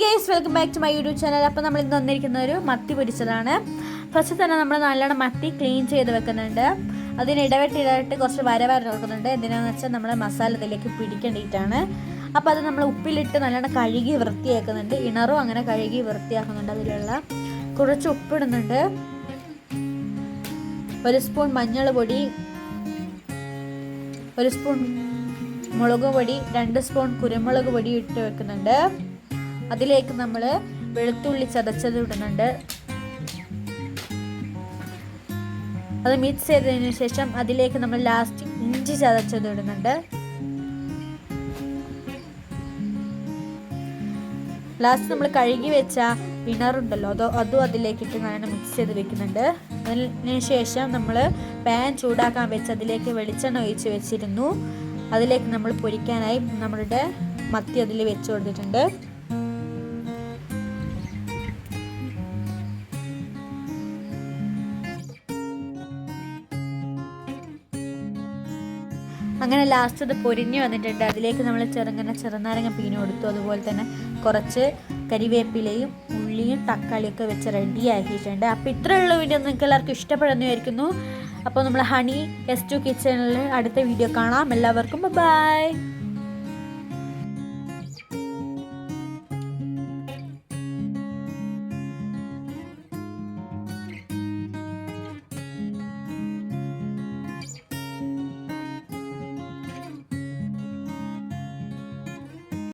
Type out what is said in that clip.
Guys welcome back to my YouTube channel അപ്പോൾ നമ്മൾ ഇന്ന് വന്നിരിക്കുന്ന ഒരു മത്തി പൊരിച്ചതാണ്. ഫസ്റ്റ് തന്നെ നമ്മൾ നല്ലോണം മത്തി ക്ലീൻ ചെയ്ത് വെക്കുന്നുണ്ട്. അതിന് ഇടവെട്ട് ഇടവെട്ട് കുറച്ച് വര വര നോക്കുന്നുണ്ട് എന്തിനാണെന്ന് വെച്ചാൽ നമ്മൾ മസാല ഇതിലേക്ക് പിടിക്കേണ്ടിയിട്ടാണ്. അപ്പോൾ അത് നമ്മൾ ഉപ്പിലിട്ട് നല്ലോണം കഴുകി വൃത്തിയാക്കുന്നുണ്ട്. ഇണറും അങ്ങനെ കഴുകി വൃത്തിയാക്കുന്നുണ്ട് അതിലുള്ള. കുറച്ച് ഉപ്പിടുന്നുണ്ട്. ഒരു സ്പൂൺ മഞ്ഞൾ പൊടി ഒരു സ്പൂൺ മുളക് പൊടി രണ്ട് സ്പൂൺ കുരുമുളക് പൊടി ഇട്ട് വെക്കുന്നുണ്ട്. അതിലേക്ക് നമ്മൾ വെളുത്തുള്ളി ചതച്ചത് ഇടുന്നുണ്ട്. അത് മിക്സ് ചെയ്തതിന് ശേഷം അതിലേക്ക് നമ്മൾ ലാസ്റ്റ് ഇഞ്ചി ചതച്ചത് ഇടുന്നുണ്ട്. ലാസ്റ്റ് നമ്മൾ കഴുകി വെച്ച വിണറുണ്ടല്ലോ അതോ അതും അതിലേക്കിട്ട് നല്ല മിക്സ് ചെയ്ത് വെക്കുന്നുണ്ട്. അതിന് ശേഷം നമ്മൾ പാൻ ചൂടാക്കാൻ വെച്ച് അതിലേക്ക് വെളിച്ചെണ്ണ ഒഴിച്ച് വെച്ചിരുന്നു. അതിലേക്ക് നമ്മൾ പൊരിക്കാനായി നമ്മളുടെ മത്തി അതിൽ വെച്ച് കൊടുത്തിട്ടുണ്ട്. അങ്ങനെ ലാസ്റ്റ് അത് പൊരിഞ്ഞ് വന്നിട്ടുണ്ട്. അതിലേക്ക് നമ്മൾ ചെറുങ്ങനെ ചെറുനാരങ്ങ പീന് കൊടുത്തു. അതുപോലെ തന്നെ കുറച്ച് കരിവേപ്പിലയും ഉള്ളിയും തക്കാളിയൊക്കെ വെച്ച് റെഡി ആക്കിയിട്ടുണ്ട്. അപ്പോൾ ഇത്രയുള്ള വീഡിയോ നിങ്ങൾക്ക് എല്ലാവർക്കും ഇഷ്ടപ്പെടുന്നു വിചാരിക്കുന്നു. അപ്പോൾ നമ്മൾ ഹണി എസ് ടു കിച്ചണിൽ അടുത്ത വീഡിയോ കാണാം. എല്ലാവർക്കും ബൈ